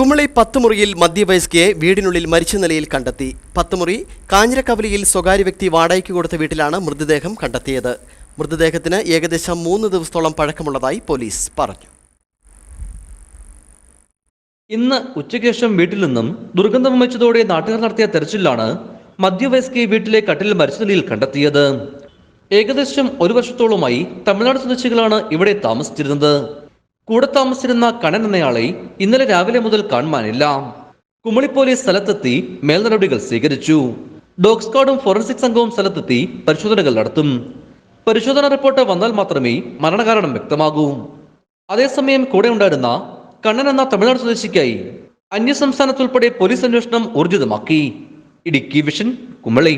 കുമളി പത്തുമുറിയിൽ മധ്യവയസ്കയെ വീടിനുള്ളിൽ മരിച്ച നിലയിൽ കണ്ടെത്തി. പത്തുമുറി കാഞ്ഞിരക്കവലിയിൽ സ്വകാര്യ വ്യക്തി വാടകയ്ക്ക് കൊടുത്ത വീട്ടിലാണ് മൃതദേഹം കണ്ടെത്തിയത്. മൃതദേഹത്തിന് ഏകദേശം മൂന്ന് ദിവസത്തോളം പഴക്കമുള്ളതായി പോലീസ് പറഞ്ഞു. ഇന്ന് ഉച്ചയ്ക്ക് ശേഷം വീട്ടിൽ നിന്നും ദുർഗന്ധം വമിച്ചതോടെ നാട്ടുകാർ നടത്തിയ തെരച്ചിലാണ് മധ്യവയസ്കയെ വീട്ടിലെ കട്ടിൽ മരിച്ച നിലയിൽ കണ്ടെത്തിയത്. ഏകദേശം ഒരു വർഷത്തോളമായി തമിഴ്നാട് സ്വദേശികളാണ് ഇവിടെ താമസിച്ചിരുന്നത്. കൂടെ താമസിച്ചിരുന്ന കണ്ണൻ എന്നയാളെ ഇന്നലെ രാവിലെ മുതൽ കാണുവാനില്ല. കുമളി പോലീസ് സ്ഥലത്തെത്തി മേൽനടപടികൾ സ്വീകരിച്ചു. ഡോഗ് സ്ക്വാഡും ഫോറൻസിക് സംഘവും സ്ഥലത്തെത്തി പരിശോധനകൾ നടത്തും. പരിശോധന റിപ്പോർട്ട് വന്നാൽ മാത്രമേ മരണകാരണം വ്യക്തമാകൂ. അതേസമയം കൂടെ ഉണ്ടായിരുന്ന കണ്ണൻ എന്ന തമിഴ്നാട് സ്വദേശിക്കായി അന്യസംസ്ഥാനത്തുൾപ്പെടെ പോലീസ് അന്വേഷണം ഊർജിതമാക്കി. ഇടുക്കി വിഷൻ കുമളി.